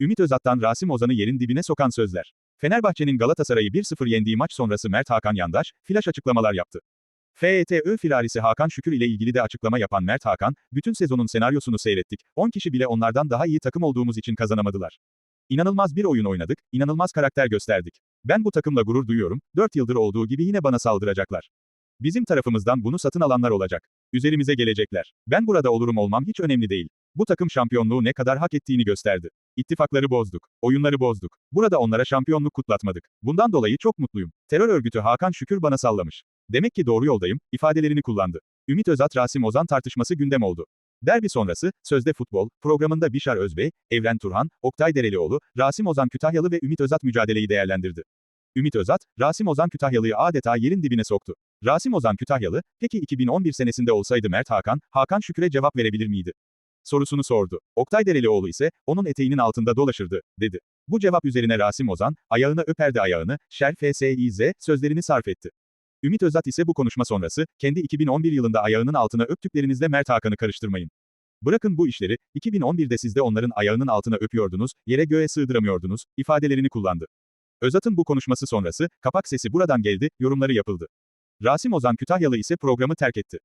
Ümit Özat'tan Rasim Ozan'ı yerin dibine sokan sözler. Fenerbahçe'nin Galatasaray'ı 1-0 yendiği maç sonrası Mert Hakan Yandaş, flash açıklamalar yaptı. FETÖ firarisi Hakan Şükür ile ilgili de açıklama yapan Mert Hakan, bütün sezonun senaryosunu seyrettik, 10 kişi bile onlardan daha iyi takım olduğumuz için kazanamadılar. İnanılmaz bir oyun oynadık, inanılmaz karakter gösterdik. Ben bu takımla gurur duyuyorum, 4 yıldır olduğu gibi yine bana saldıracaklar. Bizim tarafımızdan bunu satın alanlar olacak. Üzerimize gelecekler. Ben burada olurum olmam hiç önemli değil. Bu takım şampiyonluğu ne kadar hak ettiğini gösterdi. İttifakları bozduk. Oyunları bozduk. Burada onlara şampiyonluk kutlatmadık. Bundan dolayı çok mutluyum. Terör örgütü Hakan Şükür bana sallamış. Demek ki doğru yoldayım, ifadelerini kullandı. Ümit Özat Rasim Ozan tartışması gündem oldu. Derbi sonrası, Sözde Futbol, programında Bişar Özbey, Evren Turhan, Oktay Derelioğlu, Rasim Ozan Kütahyalı ve Ümit Özat mücadeleyi değerlendirdi. Ümit Özat, Rasim Ozan Kütahyalı'yı adeta yerin dibine soktu. Rasim Ozan Kütahyalı, peki 2011 senesinde olsaydı Mert Hakan, Hakan Şükür'e cevap verebilir miydi? Sorusunu sordu. Oktay Derelioğlu ise, onun eteğinin altında dolaşırdı, dedi. Bu cevap üzerine Rasim Ozan, ayağını öperdi ayağını, şer FSİZ, sözlerini sarf etti. Ümit Özat ise bu konuşma sonrası, kendi 2011 yılında ayağının altına öptüklerinizle Mert Hakan'ı karıştırmayın. Bırakın bu işleri, 2011'de siz de onların ayağının altına öpüyordunuz, yere göğe sığdıramıyordunuz, ifadelerini kullandı. Özat'ın bu konuşması sonrası, kapak sesi buradan geldi, yorumları yapıldı. Rasim Ozan Kütahyalı ise programı terk etti.